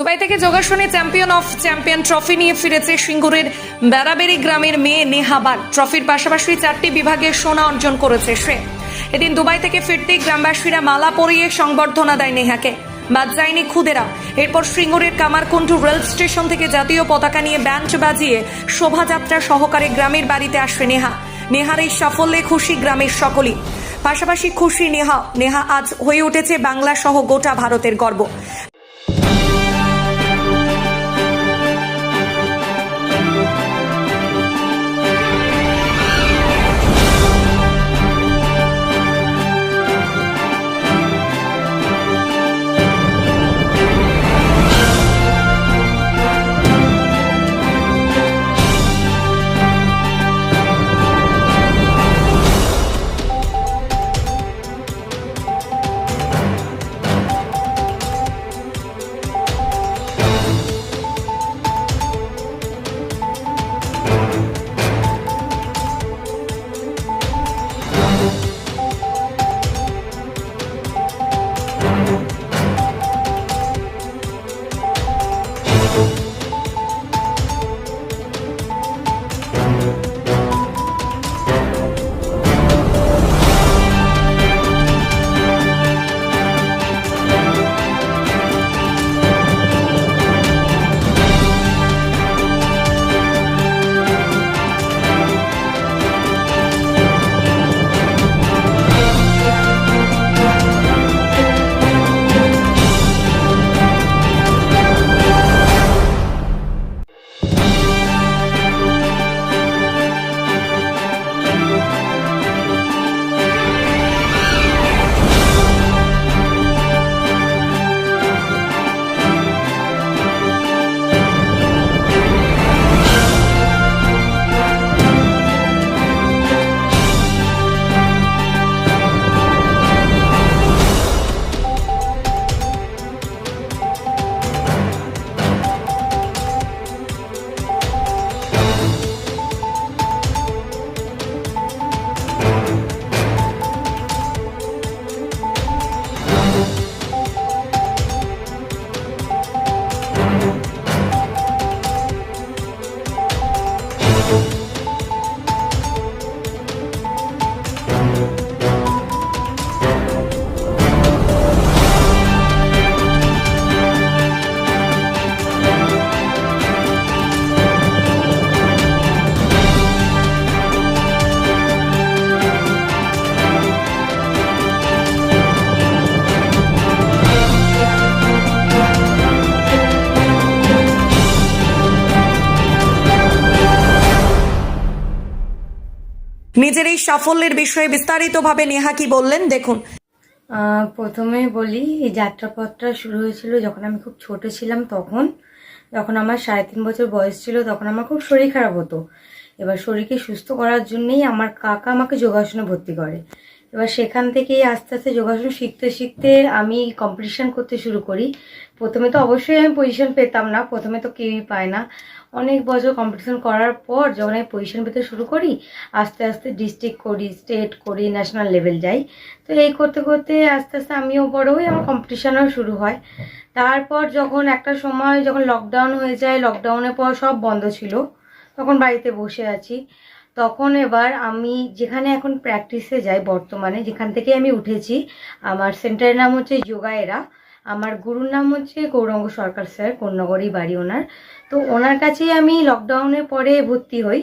Dubai থেকে যোগাসনে champion of champion trophy নিয়ে ফিরেছে সিঙ্গুরের বেড়াবেড়ি গ্রামের মেয়ে নেহা বাগ। ট্রফির পাশাপাশি চারটি বিভাগে সোনা অর্জন করেছে সে। এদিন দুবাই থেকে ফিরতেই গ্রামবাসীরা মালা পরিয়ে সংবর্ধনা দেয় নেহাকে। বাদ যায়নি খুদেরা। এরপর সিঙ্গুরের কামারকুণ্ড রেল স্টেশন থেকে জাতীয় পতাকা নিয়ে ব্যান্ড বাজিয়ে শোভাযাত্রা সহকারে গ্রামের বাড়িতে আসে নেহা। নেহার এই সাফল্যে খুশি গ্রামের সকলেই। পাশাপাশি খুশি নেহা। নেহা আজ হয়ে উঠেছে বাংলা সহ গোটা ভারতের গর্ব। নিজের এই সাফল্যের বিষয়ে বিস্তারিতভাবে নেহা কি বললেন? দেখুন। প্রথমে বলি, এই যাত্রাপথটা শুরু হয়েছিল যখন আমি খুব ছোট ছিলাম তখন। যখন আমার সাড়ে তিন বছর বয়স ছিল তখন আমার খুব শরীর খারাপ হতো। এবার শরীরকে সুস্থ করার জন্যেই আমার কাকা আমাকে যোগাসনে ভর্তি করে। এবার সেখান থেকেই আস্তে আস্তে যোগাসন শিখতে শিখতে আমি কম্পিটিশান করতে শুরু করি। প্রথমে তো অবশ্যই আমি পজিশন পেতাম না, প্রথমে তো কেউই পায় না। অনেক বছর কম্পিটিশন করার পর যখন আমি পজিশন পেতে শুরু করি, আস্তে আস্তে ডিস্ট্রিক্ট করি স্টেট করি ন্যাশনাল লেভেল যাই। তো এই করতে করতে আস্তে আস্তে আমিও বড় হই, আমার কম্পিটিশানও শুরু হয়। তারপর যখন একটা সময় যখন লকডাউন হয়ে যায় লকডাউনের পর সব বন্ধ ছিল, তখন বাড়িতে বসে আছি। তখন এবার আমি যেখানে এখন প্র্যাকটিসে যাই বর্তমানে, যেখান থেকে আমি উঠেছি, আমার সেন্টারের নাম হচ্ছে যোগায়েরা আমার গুরুর নাম হচ্ছে গৌরাঙ্গ সরকার স্যার কোন্নগরই বাড়ি ওনার। তো ওনার কাছেই আমি লকডাউনের পরে ভর্তি হই।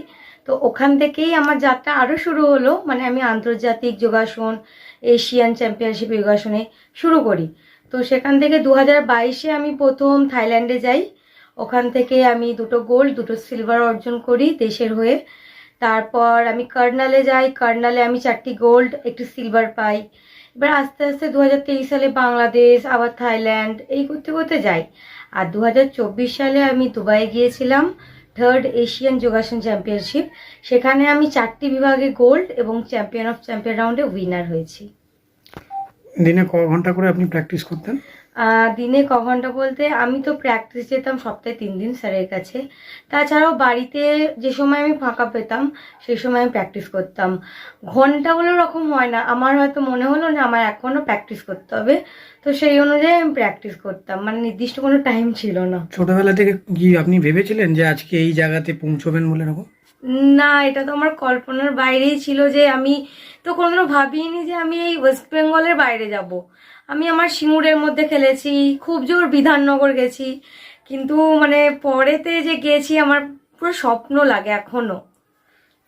তো ওখান থেকেই আমার যাত্রা আরও শুরু হলো মানে আমি আন্তর্জাতিক যোগাসন, এশিয়ান চ্যাম্পিয়নশিপ যোগাসনে শুরু করি। তো সেখান থেকে দু বাইশে আমি প্রথম থাইল্যান্ডে যাই। ওখান থেকে আমি দুটো গোল্ড দুটো সিলভার অর্জন করি দেশের হয়ে। তারপর আমি কার্নালে যাই, কার্নালে আমি চারটি গোল্ড একটি সিলভার পাই। এবার আস্তে আস্তে দুহাজার তেইশ সালে বাংলাদেশ, আবার থাইল্যান্ড, এই করতে করতে যাই। আর দু হাজার চব্বিশ সালে আমি দুবাই গিয়েছিলাম থার্ড এশিয়ান যোগাসন চ্যাম্পিয়নশিপ সেখানে আমি চারটি বিভাগে গোল্ড এবং চ্যাম্পিয়ন অফ চ্যাম্পিয়ন রাউন্ডে উইনার হয়েছি। দিনে ক ঘণ্টা করে আপনি প্র্যাকটিস করতেন? দিনে ক ঘণ্টা বলতে আমি তো প্র্যাকটিস যেতাম সপ্তাহে তিন দিন স্যারের কাছে। তাছাড়াও বাড়িতে যে সময় আমি ফাঁকা পেতাম সেই সময় আমি প্র্যাকটিস করতাম। ঘণ্টা ঘন্টাগুলো রকম হয় না আমার হয়তো মনে হলো না আমার এখনও প্র্যাকটিস করতে হবে তো সেই অনুযায়ী আমি প্র্যাকটিস করতাম। মানে নির্দিষ্ট কোনো টাইম ছিল না। ছোটবেলা থেকে কি আপনি ভেবেছিলেন যে আজকে এই জায়গাতে পৌঁছবেন বলে এরকম? না এটা তো আমার কল্পনার বাইরেই ছিল যে আমি তো কোনোদিনও ভাবিনি যে আমি এই ওয়েস্ট বেঙ্গলের বাইরে যাব। আমি আমার সিঙ্গুরের মধ্যে খেলেছি খুব জোর বিধাননগর গেছি কিন্তু মানে পরেতে যে গেছি আমার পুরো স্বপ্ন লাগে এখনও।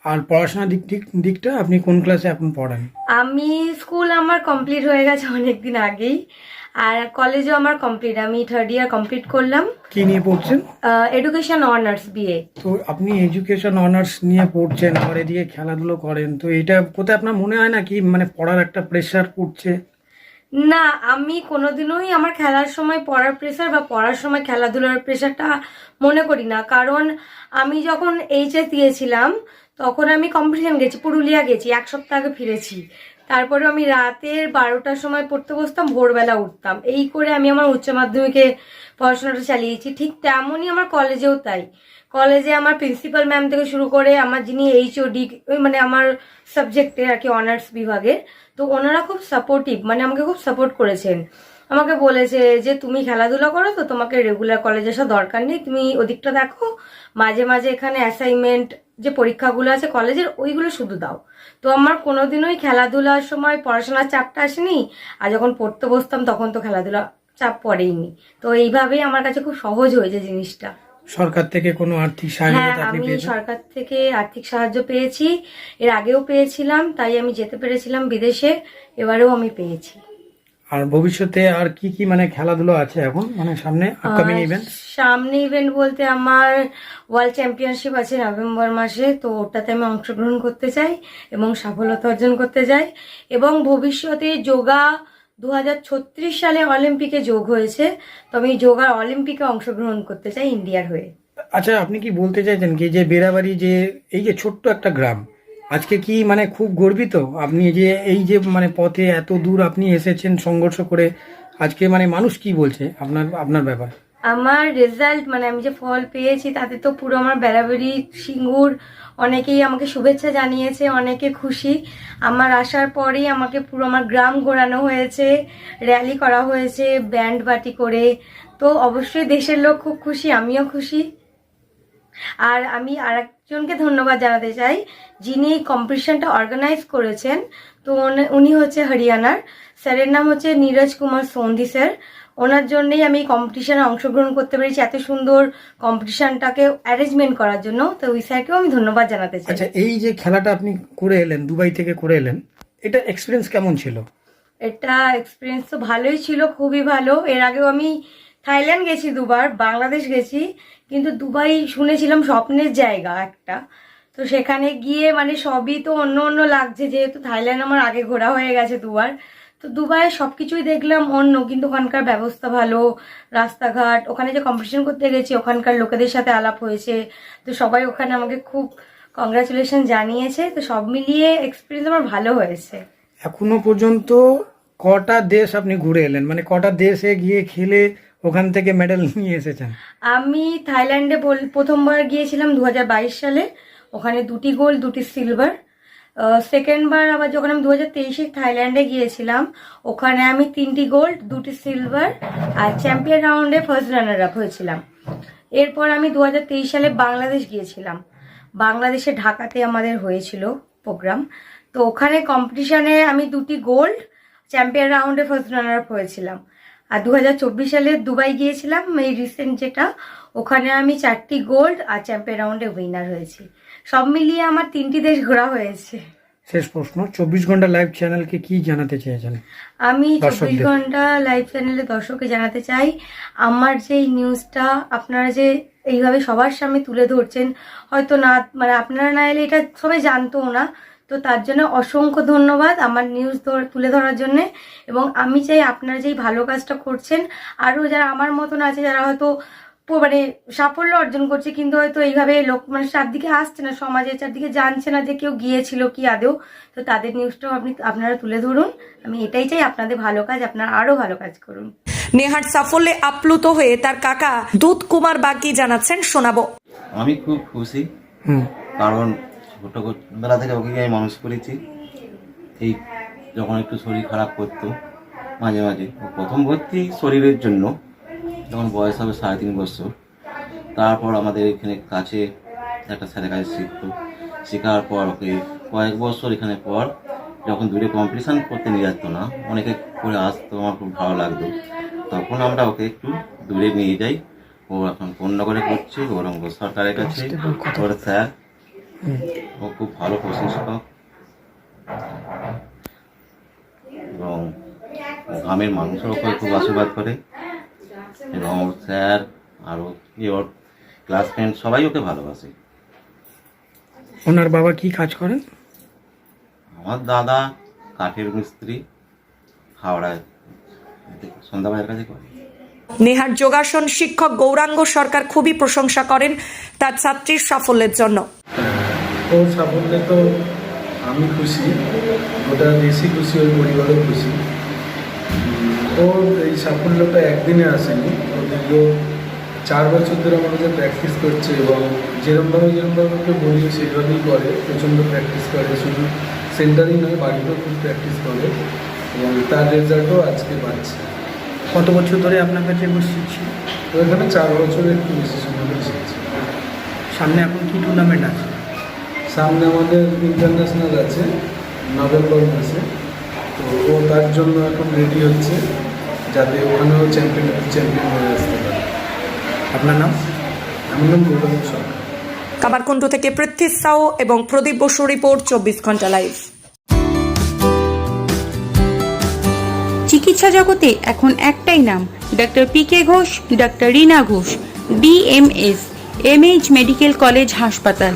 আর পড়াশোনার দিক দিক দিকটা আপনি কোন ক্লাসে এখন পড়েন? আমি স্কুল আমার কমপ্লিট হয়ে গেছে অনেক দিন আগেই আর কলেজও আমার কমপ্লিট আমি থার্ড ইয়ার কমপ্লিট করলাম। কি নিয়ে পড়ছেন? এডুকেশন অনার্স বিএ তো আপনি এডুকেশন অনার্স নিয়ে পড়ছেন ঘরে দিয়ে খেলাধুলো করেন তো এটা কোথায় আপনার মনে হয় না কি মানে পড়ার একটা প্রেশার পড়ছে না, আমি কোনোদিনই আমার খেলার সময় পড়ার প্রেশার বা পড়ার সময় খেলাধুলার প্রেশারটা মনে করি না। কারণ আমি যখন এইচএস দিয়েছিলাম তখন আমি কম্পিটিশন গেছি, পুরুলিয়া গেছি, এক সপ্তাহ আগে ফিরেছি। তারপরে আমি রাতের বারোটার সময় পড়তে বসতাম, ভোরবেলা উঠতাম। এই করে আমি আমার উচ্চ মাধ্যমিকে পড়াশোনাটা চালিয়েছি। ঠিক তেমনই আমার কলেজেও তাই। কলেজে আমার প্রিন্সিপাল ম্যাম থেকে শুরু করে আমার যিনি এইচওডি মানে আমার সাবজেক্টের আর কি অনার্স বিভাগের, তো ওনারা খুব সাপোর্টিভ মানে আমাকে খুব সাপোর্ট করেছেন। আমাকে বলেছে যে তুমি খেলাধুলা করো তো তোমাকে রেগুলার কলেজে আসা দরকার নেই। তুমি ওদিকটা দেখো মাঝে মাঝে এখানে অ্যাসাইনমেন্ট যে পরীক্ষাগুলো আছে কলেজের ওইগুলো শুধু দাও। তো আমার কোনোদিনই খেলাধুলার সময় পড়াশোনার চাপটা আসেনি আর যখন পড়তে বসতাম তখন তো খেলাধুলা চাপ পড়েইনি। তো এইভাবেই আমার কাছে খুব সহজ হয়েছে জিনিসটা। সরকার থেকে কোনো আর্থিক হ্যাঁ আমি সরকার থেকে আর্থিক সাহায্য পেয়েছি। এর আগেও পেয়েছিলাম তাই আমি যেতে পেরেছিলাম বিদেশে এবারেও আমি পেয়েছি। আর ভবিষ্যতে আর কি কি মানে খেলাধুলো আছে এখন? মানে সামনে আপকামিং ইভেন্ট সামনে ইভেন্ট বলতে আমার ওয়ার্ল্ড চ্যাম্পিয়নশিপ আছে নভেম্বর মাসে তো ওটাতে আমি অংশগ্রহণ করতে চাই এবং সফলতা অর্জন করতে চাই। এবং ভবিষ্যতে যোগা দু হাজার ছত্রিশ সালে অলিম্পিকে যোগ হয়েছে তো আমি যোগা অলিম্পিকে অংশগ্রহণ করতে চাই ইন্ডিয়ার হয়ে। আচ্ছা আপনি কি বলতে চাইছেন কি যে বেড়াবাড়ি যে এই যে ছোট্ট একটা গ্রাম আজকে কি মানে খুব গর্বিত আপনি যে এই যে মানে পথে এত দূর আপনি এসেছেন সংঘর্ষ করে, আজকে মানে মানুষ কি বলছে আপনার আপনার ব্যাপার? আমার রেজাল্ট মানে আমি যে ফল পেয়েছি তাতে তো পুরো আমার বেড়াবেড়ি সিঙ্গুর অনেকেই আমাকে শুভেচ্ছা জানিয়েছে, অনেকে খুশি। আমার আসার পরেই আমাকে পুরো আমার গ্রাম ঘোরানো হয়েছে র্যালি করা হয়েছে ব্যান্ড বাটি করে। তো অবশ্যই দেশের লোক খুব খুশি, আমিও খুশি। আর আমি আরেকজনকে ধন্যবাদ জানাতে চাই যিনি এই কম্পিটিশনটা অর্গানাইজ করেছেন। তো উনি- উনি হচ্ছে হরিয়ানার। স্যারের নাম হচ্ছে নীরজ কুমার সন্ধি স্যার। ওনার জন্যেই আমি এই কম্পিটিশনে অংশগ্রহণ করতে পেরেছি এত সুন্দর কম্পিটিশনটাকে অ্যারেঞ্জমেন্ট করার জন্য। তো ওই স্যারকেও আমি ধন্যবাদ জানাতে চাই। আচ্ছা এই যে খেলাটা আপনি করে এলেন দুবাই থেকে করে এলেন এটা এক্সপিরিয়েন্স কেমন ছিল? এটা এক্সপিরিয়েন্স তো ভালোই ছিল খুবই ভালো। এর আগেও আমি থাইল্যান্ড গেছি দুবার, বাংলাদেশ গেছি, কিন্তু দুবাই শুনেছিলাম স্বপ্নের জায়গা একটা। তো সেখানে গিয়ে মানে সবই তো অন্য অন্য লাগছে, যেহেতু থাইল্যান্ড আমার আগে ঘোরা হয়ে গেছে দুবার। তো দুবাইয়ে সব কিছুই দেখলাম অন্য, কিন্তু ওখানকার ব্যবস্থা ভালো, রাস্তাঘাট, ওখানে যে কম্পিটিশন করতে গেছি, ওখানকার লোকেদের সাথে আলাপ হয়েছে। তো সবাই ওখানে আমাকে খুব কংগ্রাচুলেশন জানিয়েছে। তো সব মিলিয়ে এক্সপিরিয়েন্স আমার ভালো হয়েছে। এখনও পর্যন্ত কটা দেশ আপনি ঘুরে এলেন? মানে কটা দেশে গিয়ে খেলে ওখান থেকে মেডেল নিয়ে এসেছেন? আমি থাইল্যান্ডে প্রথমবার গিয়েছিলাম দু হাজার বাইশ সালে। ওখানে দুটি গোল্ড দুটি সিলভার সেকেন্ডবার আবার যখন আমি দু হাজার তেইশে থাইল্যান্ডে গিয়েছিলাম, ওখানে আমি তিনটি গোল্ড দুটি সিলভার আর চ্যাম্পিয়ন রাউন্ডে ফার্স্ট রানার আপ হয়েছিলাম। এরপর আমি দু হাজার তেইশ সালে বাংলাদেশ গিয়েছিলাম। বাংলাদেশে ঢাকাতে আমাদের হয়েছিল প্রোগ্রাম তো ওখানে কম্পিটিশানে আমি দুটি গোল্ড চ্যাম্পিয়ন রাউন্ডে ফার্স্ট রানার আপ হয়েছিলাম। আর দু সালে দুবাই গিয়েছিলাম এই রিসেন্ট যেটা ওখানে আমি চারটি গোল্ড আর চ্যাম্পিয়ন রাউন্ডে উইনার হয়েছি। সব মিলিয়ে আমার তিনটি দেশ ঘোরা হয়েছে। শেষ প্রশ্ন চব্বিশ ঘণ্টা লাইভ চ্যানেলকে কি জানাতে চেয়েছেন আমি চব্বিশ ঘণ্টা লাইভ চ্যানেলে দর্শককে জানাতে চাই। আমার যে নিউজটা আপনারা যে এইভাবে সবার সামনে তুলে ধরছেন হয়তো না মানে আপনারা না এলে এটা সবাই জানতো না। তো তার জন্য অসংখ্য ধন্যবাদ আমার নিউজ তুলে ধরার জন্য। এবং আমি চাই আপনারা যেই ভালো কাজটা করছেন আরও যারা আমার মতন আছে যারা হয়তো মানে সাফল্য অর্জন করছে কিন্তু হয়তো এইভাবে লোক মানে চারদিকে আসছে না সমাজের চারদিকে জানছে না যে কেউ গিয়েছিল কি আদেও তো তাদের নিউজটাও আপনি আপনারা তুলে ধরুন। আমি এটাই চাই আপনাদের ভালো কাজ আপনারা আরও ভালো কাজ করুন। নেহার সাফল্যে আপ্লুত হয়ে তার কাকা দুধ কুমার বাগদি জানাচ্ছেন শোনাবো। আমি খুব খুশি। কারণ ছোটোবেলা থেকে ওকে আমি মানুষ করেছি। এই যখন একটু শরীর খারাপ করতো মাঝে মাঝে। ও প্রথম ভর্তি শরীরের জন্য যখন বয়স হবে সাড়ে তিন বছর। তারপর আমাদের এখানে কাছে একটা স্যারের কাছে শিখতো। শেখার পর ওকে কয়েক বছর এখানে পর যখন দূরে কম্পিটিশান করতে নিয়ে যেত না অনেকে করে আসতো আমার খুব ভালো লাগতো। তখন আমরা ওকে একটু দূরে নিয়ে যাই। ও এখন পূর্ণনগরে করছে গৌরঙ্গ সরকারের কাছে। ওর স্যার। ও খুব ভালো প্রশংসক। এবং গ্রামের মানুষের ওপরে খুব আশীর্বাদ করে। এবং ওর স্যার আরও ওর ক্লাস ফ্রেন্ড সবাই ওকে ভালোবাসে। ওনার বাবা কি কাজ করেন? আমার দাদা কাঠের মিস্ত্রি হাওড়ায় সন্ধ্যাবাজার কাছে করে। নেহার যোগাসন শিক্ষক গৌরাঙ্গ সরকার খুবই প্রশংসা করেন তার ছাত্রীর সাফল্যের জন্য। ওর সাফল্যে তো আমি খুশি ওটা বেশি খুশি ওর পরিবারও খুশি। ওর এই সাফল্যটা একদিনে আসেনি। ও দীর্ঘ চার বছর ধরে আমার কাছে প্র্যাকটিস করছে এবং যেরমভাবে যেরমভাবে ওকে বলি সেইভাবেই করে প্রচণ্ড প্র্যাকটিস করে। শুধু সেন্টারেই নয় বাড়িতেও খুব প্র্যাকটিস করে এবং তার রেজাল্টও আজকে পাচ্ছে। কত বছর ধরে আপনার কাছে বসে শিখছি তো এখানে চার বছর একটু বেশি সময় শিখছে সামনে এখন কি টুর্নামেন্ট আছে? সামনে আমাদের ইন্টারন্যাশনাল আছে নভেম্বর মাসে তো ও তার জন্য এখন রেডি হচ্ছে যাতে ওখানেও চ্যাম্পিয়ন চ্যাম্পিয়ন হয়ে আসতে পারে। আপনার নাম? আমার নাম গৌতম সরকার। কামারকুণ্ডু থেকে পৃথ্বী সাউ এবং প্রদীপ বসু রিপোর্ট চব্বিশ ঘণ্টা লাইভ চিকিৎসা জগতে এখন একটাই নাম doctor P K Ghosh doctor Rina Ghosh DMS MH medical college হাসপাতাল।